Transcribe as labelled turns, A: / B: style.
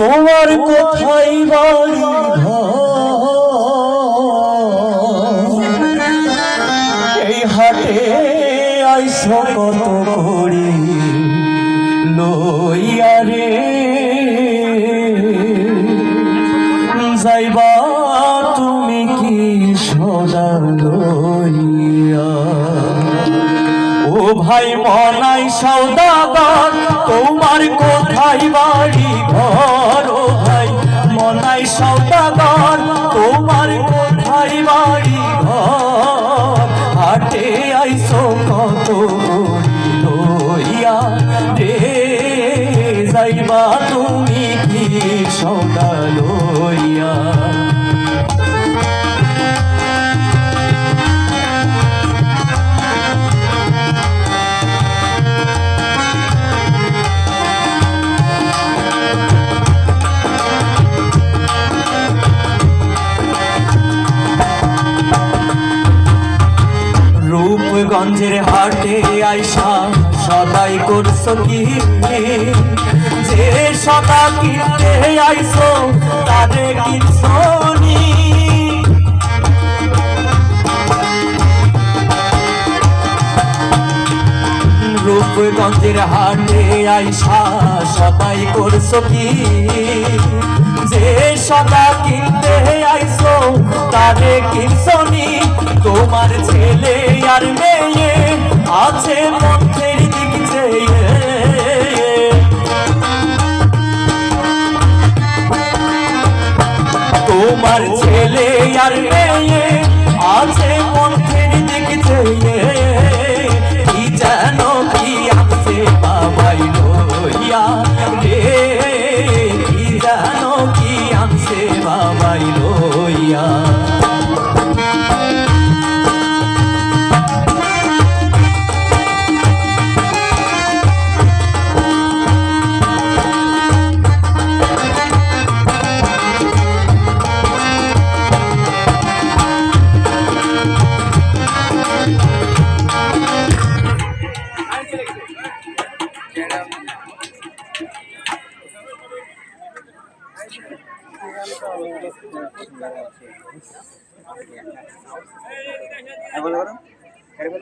A: তোমার কোথায় বাড়ি? এই হাটে আইস কত করি লইয়া রে যাইবা তুমি কি সদা লইয়া ও ভাই মনাই সৌদাগর তোমার কোথায় বাড়ি ঘর? ও ভাই মনাই সৌদাগর তোমার কোথায় বাড়ি ঘর? হাটে আইসো কত লইয়া, রে যাইবা তুমি কি সৌদা লইয়া? রূপগঞ্জের হাটে আইসা, সদাই করছ কি? যে সদা কিনতে আইসো তারে কিনছো নি রূপগঞ্জের হাটে আইসা, সদাই করছ কি? যে সদা কিনতে আইসো তারে কীর্তনি তোমার ছেলে আর মেয়ে আছে মধ্যের দিক তোমার ছেলে আর মেয়ে লইয়া
B: হ্যাঁ বলো ఎవరు